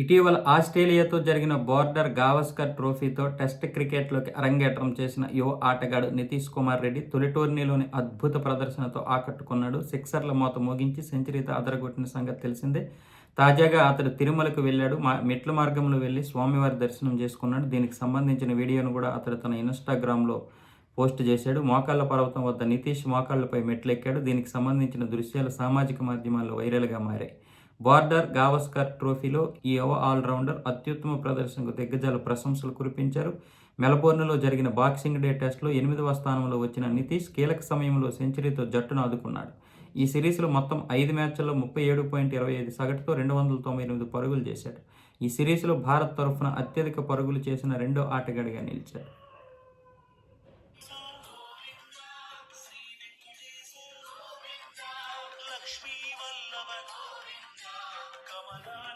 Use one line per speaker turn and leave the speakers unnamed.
ఇటీవల ఆస్ట్రేలియాతో జరిగిన బోర్డర్ గావస్కర్ ట్రోఫీతో టెస్ట్ క్రికెట్లోకి అరంగేట్రం చేసిన యువ ఆటగాడు నితీష్ కుమార్ రెడ్డి తొలి టోర్నీలోని అద్భుత ప్రదర్శనతో ఆకట్టుకున్నాడు. సిక్సర్ల మోత మోగించి సెంచరీతో అదరగొట్టిన సంగతి తెలిసిందే. తాజాగా అతడు తిరుమలకు వెళ్ళాడు. మా మెట్ల మార్గంలో వెళ్ళి స్వామివారి దర్శనం చేసుకున్నాడు. దీనికి సంబంధించిన వీడియోను కూడా అతడు తన ఇన్స్టాగ్రామ్లో పోస్ట్ చేశాడు. మోకాళ్ళ పర్వతం వద్ద నితీష్ మోకాళ్ళపై మెట్లెక్కాడు. దీనికి సంబంధించిన దృశ్యాలు సామాజిక మాధ్యమాల్లో వైరల్గా మారాయి. బార్డర్ గావస్కర్ ట్రోఫీలో ఈ యువ ఆల్రౌండర్ అత్యుత్తమ ప్రదర్శనకు దిగ్గజాల ప్రశంసలు కురిపించారు. మెలబోర్న్లో జరిగిన బాక్సింగ్ డే టెస్ట్లో ఎనిమిదవ స్థానంలో వచ్చిన నితీష్ కీలక సమయంలో సెంచరీతో జట్టును ఆదుకున్నాడు. ఈ సిరీస్లో మొత్తం ఐదు మ్యాచ్ల్లో ముప్పై ఏడు పాయింట్ ఇరవై ఐదు సగటుతో రెండు వందల తొంభై ఎనిమిది పరుగులు చేశాడు. ఈ సిరీస్లో భారత్ తరఫున అత్యధిక పరుగులు చేసిన రెండో ఆటగాడిగా నిలిచాడు. one.